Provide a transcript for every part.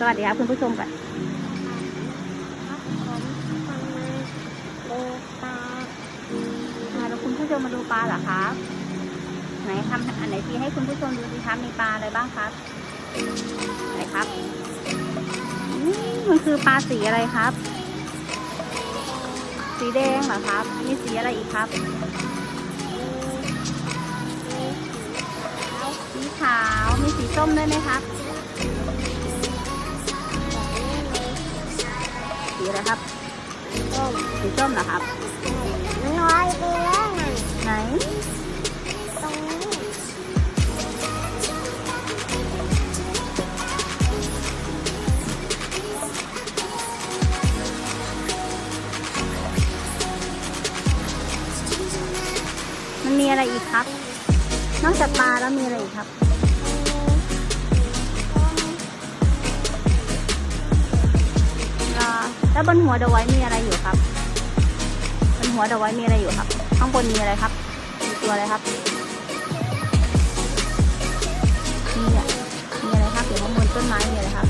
สวัสดีครับคุณผู้ชมก่อนครับผมาดูปลาพาเราคุณผู้ชมมาดูปลาเหรอครับ ไหนทำอันไหนทีให้คุณผู้ชมดูสิครับมีปลาอะไรบ้างครับไหนครับมมันคือปลาสีอะไรครับ สีแดงเหรอครับ มีสีอะไรอีกครับสีขาว มีสีส้มด้วยไหมครับ อะไรครับต้มสีส้มเหรอครับมันลอยไปแล้วน่ะไหนตรงนี้มันมีอะไรอีกครับ นอกจากปลาแล้วมีอะไรอีกครับ แล้วบนหัวเดอะไว้มีอะไรอยู่ครับ บนหัวเดอะไว้มีอะไรอยู่ครับ ข้างบนมีอะไรครับ มีตัวอะไรครับ มีอะมีอะไรครับอยู่ข้างบนต้นไม้มีอะไรครับ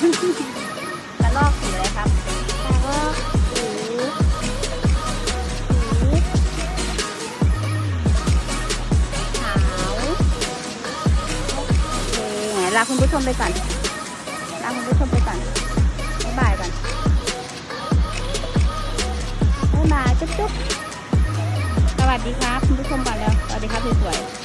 กระรอกสีอะไรครับกระรอกสีสีขาวโอเคลาคุณผู้ชมไปก่อนลาคุณผู้ชมไปก่อนบ๊ายบายก่อนบ๊ายบายจุ๊บจุ๊บสวัสดีครับ คุณผู้ชมก่อนแล้วสวัสดีครับสวยๆ